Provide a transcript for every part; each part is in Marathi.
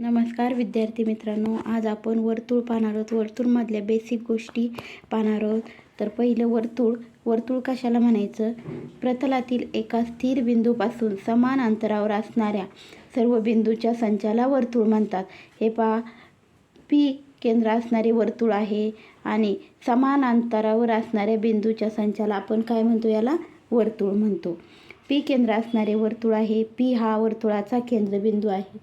नमस्कार विद्यार्थी मित्रांनो आज आपण वर्तुळ पाहणार आहोत. वर्तुळमधल्या बेसिक गोष्टी पाहणार आहोत. तर पहिलं वर्तुळ वर्तुळ कशाला म्हणायचं? प्रतलातील एका स्थिर बिंदूपासून समान अंतरावर असणाऱ्या सर्व बिंदूच्या संचाला वर्तुळ म्हणतात. हे पहा पी केंद्र असणारे वर्तुळ आहे आणि समान अंतरावर असणाऱ्या बिंदूच्या संचाला आपण काय म्हणतो याला? वर्तुळ म्हणतो. पी केंद्र असणारे वर्तुळ आहे. पी हा वर्तुळाचा केंद्रबिंदू आहे.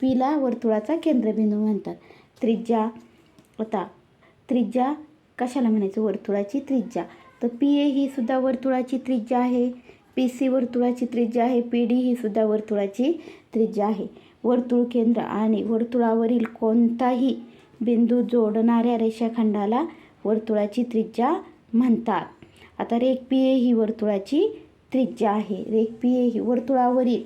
पीला वर्तुळाचा केंद्रबिंदू म्हणतात. त्रिज्या आता त्रिज्या कशाला म्हणायचं? वर्तुळाची त्रिज्या. तर पी ए ही सुद्धा वर्तुळाची त्रिज्या आहे. पी सी वर्तुळाची त्रिज्या आहे. पी डी ही सुद्धा वर्तुळाची त्रिज्या आहे. वर्तुळ केंद्र आणि वर्तुळावरील कोणताही बिंदू जोडणाऱ्या रेषाखंडाला वर्तुळाची त्रिज्या म्हणतात. आता रेख पी ए ही वर्तुळाची त्रिज्या आहे. रेख पी ए ही वर्तुळावरील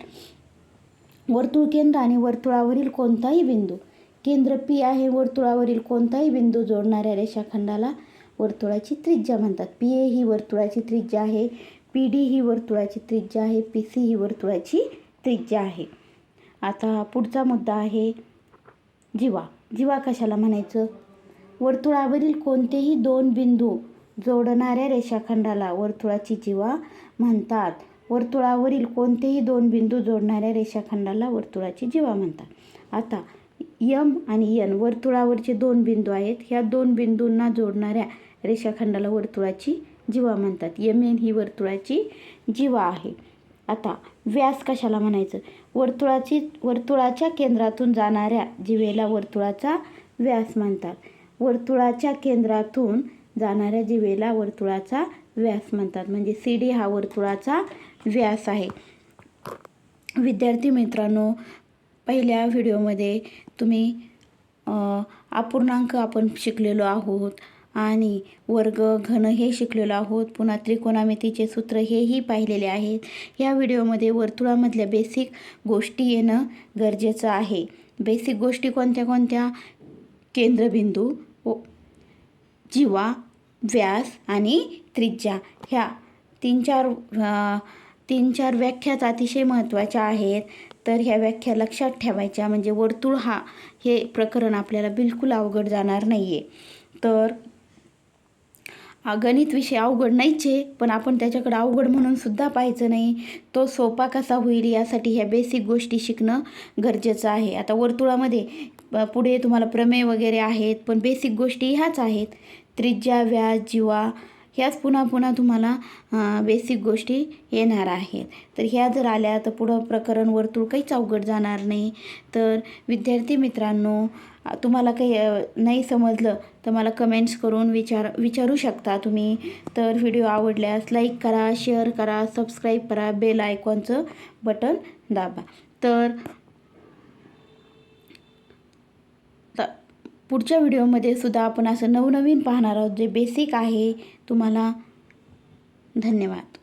वर्तुळ केंद्र आणि वर्तुळावरील कोणताही बिंदू. केंद्र पी आहे वर्तुळावरील कोणताही बिंदू जोडणाऱ्या रेषाखंडाला वर्तुळाची त्रिज्या म्हणतात. पी ए ही वर्तुळाची त्रिज्या आहे पी डी ही वर्तुळाची त्रिज्या आहे पी सी ही वर्तुळाची त्रिज्या आहे. आता पुढचा मुद्दा आहे जीवा. जीवा कशाला म्हणायचं? वर्तुळावरील कोणतेही दोन बिंदू जोडणाऱ्या रेषाखंडाला वर्तुळाची जीवा म्हणतात. वर्तुळावरील कोणतेही दोन बिंदू जोडणाऱ्या रेषाखंडाला वर्तुळाची जीवा म्हणतात. आता यम आणि यन वर्तुळावरचे दोन बिंदू आहेत. ह्या दोन बिंदूंना जोडणाऱ्या रेषाखंडाला वर्तुळाची जीवा म्हणतात. यम एन ही वर्तुळाची जीवा आहे. आता व्यास कशाला म्हणायचं? वर्तुळाची वर्तुळाच्या केंद्रातून जाणाऱ्या जीवेला वर्तुळाचा व्यास म्हणतात. वर्तुळाच्या केंद्रातून जाणाऱ्या जीवेला वर्तुळाचा व्यास म्हणतात. म्हणजे सी डी हा वर्तुळाचा व्यास आहे. विद्यार्थी मित्रांनो पहिल्या व्हिडिओमध्ये तुम्ही अपूर्णांक आपण शिकलेलो आहोत आणि वर्ग घन हे शिकलेलो आहोत. पुन्हा त्रिकोणामितीचे सूत्र हेही पाहिलेले आहेत. या व्हिडिओमध्ये वर्तुळामधल्या बेसिक गोष्टी येणं गरजेचं आहे. बेसिक गोष्टी कोणत्या कोणत्या? केंद्रबिंदू जीवा व्यास आणि त्रिज्या ह्या तीन चार तीन चार व्याख्याच अतिशय महत्त्वाच्या आहेत. तर ह्या व्याख्या लक्षात ठेवायच्या. म्हणजे वर्तुळ हा हे प्रकरण आपल्याला बिलकुल अवघड जाणार नाही आहे तर गणित विषय अवघड नाहीच आहे पण आपण त्याच्याकडे अवघड म्हणून सुद्धा पाहायचं नाही. तो सोपा कसा होईल यासाठी ह्या बेसिक गोष्टी शिकणं गरजेचं आहे. आता वर्तुळामध्ये पुढे तुम्हाला प्रमेय वगैरे आहेत पण बेसिक गोष्टी ह्याच आहेत. त्रिज्या व्यास जीवा ह्याच पुन्हा पुन्हा तुम्हाला बेसिक गोष्टी येणार आहेत. तर ह्या जर आल्या तर पुढं प्रकरण वर्तुळ काहीच अवघड जाणार नाही. तर विद्यार्थी मित्रांनो तुम्हाला काही नाही समजलं तर मला कमेंट्स करून विचार विचारू शकता तुम्ही. तर व्हिडिओ आवडल्यास लाईक करा शेअर करा सबस्क्राईब करा बेल आयकॉनचं बटन दाबा. तर पुढच्या व्हिडिओमध्ये सुद्धा आपण असं नवनवीन पाहणार आहोत जे बेसिक आहे. तुम्हाला धन्यवाद.